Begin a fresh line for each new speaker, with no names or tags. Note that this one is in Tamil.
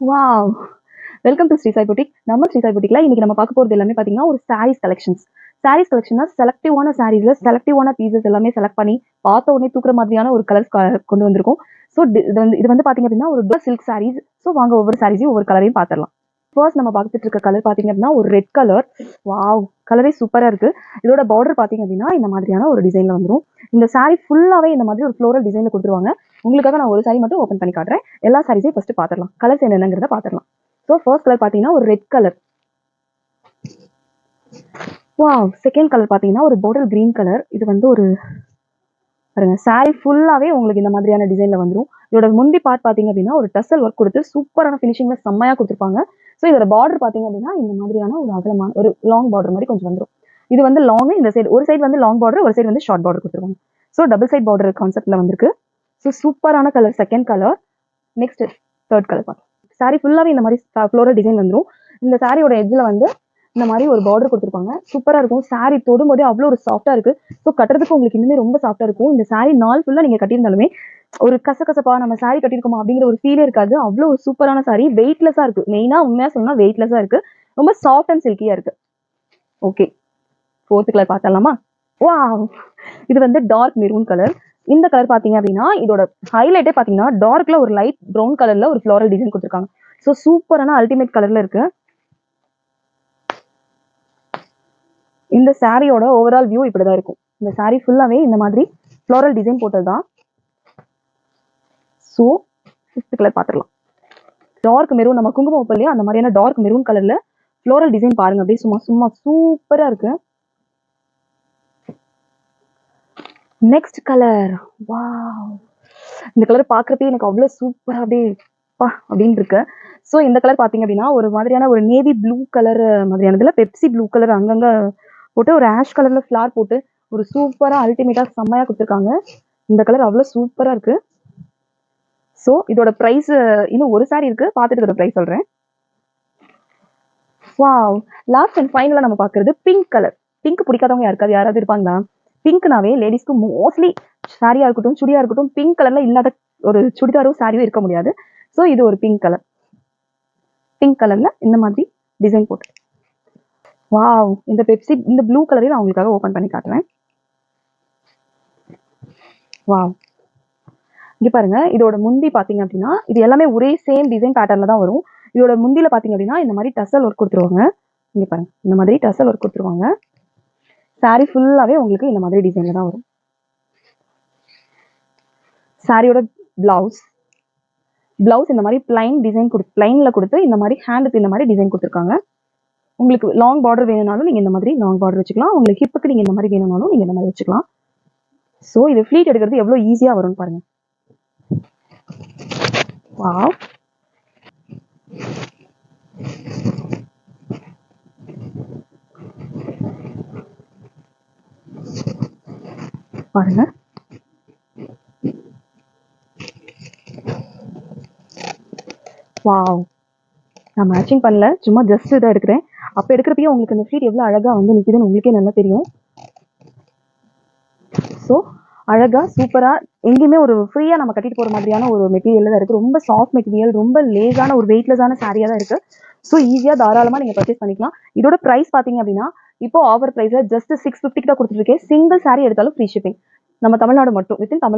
Wow welcome to Sri Sai boutique நம்ம ஸ்ரீ சாய் புட்டிக்ல இன்னைக்கு நம்ம பார்க்க போறது எல்லாமே பாத்தீங்கன்னா ஒரு சாரீஸ் கலெக்ஷன்ஸ் சாரீஸ் கலெக்ஷன்னா செலக்டிவான சாரீஸ்ல செலக்டிவான பீசஸ் எல்லாமே செலக்ட் பண்ணி பார்த்த உடனே தூக்குற மாதிரியான ஒரு கலர்ஸ் கொண்டு வந்திருக்கும். ஸோ இது வந்து இது வந்து பாத்தீங்க அப்படின்னா ஒரு சில்க் சாரீஸ் ஸோ வாங்க ஒவ்வொரு சாரீஸையும் ஒவ்வொரு கலரையும் பார்த்துடலாம் ஃபர்ஸ்ட் நம்ம பார்த்துட்டு இருக்க கலர் பார்த்தீங்க அப்படின்னா ஒரு ரெட் கலர் வாவ் கலரே சூப்பராக இருக்கு. இதோட பார்டர் பார்த்தீங்க அப்படின்னா இந்த மாதிரியான ஒரு டிசைனில் வந்துடும் இந்த சாரீ ஃபுல்லாகவே இந்த மாதிரி ஒரு ஃப்ளோரல் டிசைனில் கொடுத்துருவாங்க. உங்களுக்காக நான் ஒரு சாரி மட்டும் ஓப்பன் பண்ணி காட்டுறேன். எல்லா சாரீஸையும் ஃபர்ஸ்ட் பார்த்துடலாம். கலர்ஸ் என்னென்னங்கிறத பார்த்துடலாம். ஸோ ஃபர்ஸ்ட் கலர் பார்த்தீங்கன்னா ஒரு ரெட் கலர் வா செகண்ட் கலர் பார்த்தீங்கன்னா ஒரு பாட்டில் கிரீன் கலர் இது வந்து ஒரு பாருங்க சாரி ஃபுல்லாகவே உங்களுக்கு இந்த மாதிரியான டிசைனில் வந்துடும் இதோட முந்தி பார்ட் பார்த்தீங்க அப்படின்னா ஒரு டசல் ஒர்க் கொடுத்து சூப்பரான ஃபினிஷிங்ல செம்மையாக கொடுத்துருப்பாங்க. ஸோ இதோட பார்டர் பார்த்தீங்க அப்படின்னா இந்த மாதிரியான ஒரு அகலமான ஒரு லாங் பார்டர் மாதிரி கொஞ்சம் வந்துடும் இது வந்து லாங் இந்த சைடு ஒரு சைடு வந்து லாங் பார்டர் ஒரு சைடு வந்து ஷார்ட் பார்டர் கொடுத்துருவாங்க. ஸோ டபுள் சைட் பார்டர் கான்செப்ட்ல வந்திருக்கு. ஸோ சூப்பரான colour second colour next third colour பார்க்கலாம் சாரி ஃபுல்லாகவே இந்த மாதிரி ஃப்ளோரல் டிசைன் வந்துடும் இந்த சாரியோட எஜ்ஜில் வந்து இந்த மாதிரி ஒரு பார்டர் கொடுத்துருப்பாங்க. சூப்பரா இருக்கும். saree தொடும்போதே அவ்வளோ ஒரு சாஃப்டா இருக்கு. ஸோ கட்டுறதுக்கு உங்களுக்கு இன்னுமே ரொம்ப சாஃப்டா இருக்கும். இந்த சாரி நாள் ஃபுல்லா நீங்க கட்டியிருந்தாலுமே ஒரு கசகசப்பா நம்ம சாரி கட்டியிருக்கோமா அப்படிங்கிற ஒரு ஃபீலே இருக்காது. அவ்வளோ ஒரு சூப்பரான சாரி வெயிட்லெஸ்ஸா இருக்கு. மெயினா உண்மையா சொன்னா வெயிட்லெஸ்ஸா இருக்கு. ரொம்ப சாஃப்ட் அண்ட் சில்கியா இருக்கு. ஓகே ஃபோர்த் கலர் பார்த்தலாமா வா இது வந்து டார்க் மெரூன் கலர் இந்த கலர் பாத்தீங்க அப்படின்னா இதோட ஹைலைட்டே பாத்தீங்கன்னா டார்க்ல ஒரு லைட் ப்ரௌன் கலர்ல ஒரு ஃப்ளோரல் டிசைன் கொடுத்துருக்காங்க. ஸோ சூப்பரான அல்டிமேட் கலர்ல இருக்கு. இந்த சாரியோட ஓவரால் வியூ இப்படி தான் இருக்கும். இந்த சாரி ஃபுல்லாகவே இந்த மாதிரி ஃப்ளோரல் டிசைன் போட்டது தான் ஸோ ஃபிஃப்த் கலர் பார்த்துடலாம் டார்க் மெரூன் நம்ம குங்குமம் வைப்போம் இல்லையா? அந்த மாதிரியான டார்க் மெரூன் கலரில் ஃப்ளோரல் டிசைன் பாருங்க. அப்படியே சும்மா சும்மா சூப்பராக இருக்கு. நெக்ஸ்ட் கலர் வாவ் இந்த கலர் பார்க்குறப்பே எனக்கு அவ்வளோ சூப்பராக அப்படியே பா அப்படின்னு இருக்கு. ஸோ இந்த கலர் பார்த்தீங்க அப்படின்னா ஒரு மாதிரியான ஒரு நேவி ப்ளூ கலர் மாதிரியானதுல பெப்சி ப்ளூ கலர் அங்கங்கே போட்டு ஒரு ஆஷ் கலர்ல ஃப்ளார் போட்டு ஒரு சூப்பரா அல்டிமேட்டா செம்மையா கொடுத்துருக்காங்க. இந்த கலர் அவ்வளோ சூப்பரா இருக்கு. ஸோ இதோட ப்ரைஸ் இன்னும் ஒரு சாரி இருக்கு. பார்த்துட்டு இதோட ப்ரைஸ் சொல்றேன். வாவ் லாஸ்ட் அண்ட் ஃபைனலாக நம்ம பார்க்குறது பிங்க் கலர் பிங்க் பிடிக்காதவங்க யாருக்காவது யாராவது இருப்பாங்களா? பிங்க்னாவே லேடிஸ்க்கு மோஸ்ட்லி சாரியா இருக்கட்டும் சுடியா இருக்கட்டும் பிங்க் கலர்ல இல்லாத ஒரு சுடிதாரும் சாரியும் இருக்க முடியாது. ஸோ இது ஒரு பிங்க் கலர் பிங்க் கலர்ல இந்த மாதிரி டிசைன் போட்டு வாவ் இந்த பெப்சி இந்த ப்ளூ கலரையும் நான் உங்களுக்காக ஓப்பன் பண்ணி காட்டுறேன். வாவ் இங்கே பாருங்க இதோட முந்தி பார்த்தீங்க அப்படின்னா இது எல்லாமே ஒரே சேம் டிசைன் பேட்டர்னில் தான் வரும். இதோட முந்தியில் பார்த்தீங்க அப்படின்னா இந்த மாதிரி டசல் ஒர்க் கொடுத்துருவாங்க. இங்கே பாருங்க இந்த மாதிரி டசல் ஒர்க் கொடுத்துருவாங்க. சாரீ ஃபுல்லாகவே உங்களுக்கு இந்த மாதிரி டிசைனில் தான் வரும். சாரியோட பிளவுஸ் பிளவுஸ் இந்த மாதிரி பிளைன் டிசைன் கொடு பிளைனில் கொடுத்து இந்த மாதிரி ஹேண்டுக்கு இந்த மாதிரி டிசைன் கொடுத்துருக்காங்க. உங்களுக்கு லாங் பார்டர் வேணும்னாலும் நீங்க இந்த மாதிரி லாங் பார்டர் வச்சுக்கலாம். உங்களுக்கு ஹிப்புக்கு நீங்க இந்த மாதிரி வேணும்னாலும் நீங்க இந்த மாதிரி வச்சுக்கலாம். ஸோ இது ஃப்ளீட் எடுக்கிறது எவ்வளோ ஈஸியா வரும்னு பாருங்க. வாவ் பாருங்க. வாவ் நான் மேட்சிங் பண்ணல. சும்மா ஜஸ்ட் இதாக எடுக்கிறேன். அப்போ எடுக்கிறப்பயே உங்களுக்கு அந்த ஃபீட் எவ்வளோ அழகாக வந்து நிற்குதுன்னு உங்களுக்கே நல்லா தெரியும். ஸோ அழகா சூப்பரா எங்கேயுமே ஒரு ஃப்ரீயாக நம்ம கட்டிட்டு போற மாதிரியான ஒரு மெட்டீரியல் தான் இருக்கு. ரொம்ப சாஃப்ட் மெட்டீரியல் ரொம்ப லேஸான ஒரு வெயிட்லெஸ்ஸான சாரியாக தான் இருக்கு. ஸோ ஈஸியா தாராளமா நீங்க பர்ச்சேஸ் பண்ணிக்கலாம். இதோட பிரைஸ் பாத்தீங்க அப்படின்னா இப்போ ஆஃபர் ப்ரைஸில் ஜஸ்ட் சிக்ஸ் ஃபிஃப்டிக்கு தான் கொடுத்துருக்கேன் சிங்கிள் சாரி எடுத்தாலும் ஃப்ரீ ஷிப்பிங் நம்ம தமிழ்நாடு மட்டும் வித்தின் தமிழ்